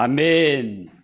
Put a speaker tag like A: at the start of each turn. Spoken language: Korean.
A: 아멘.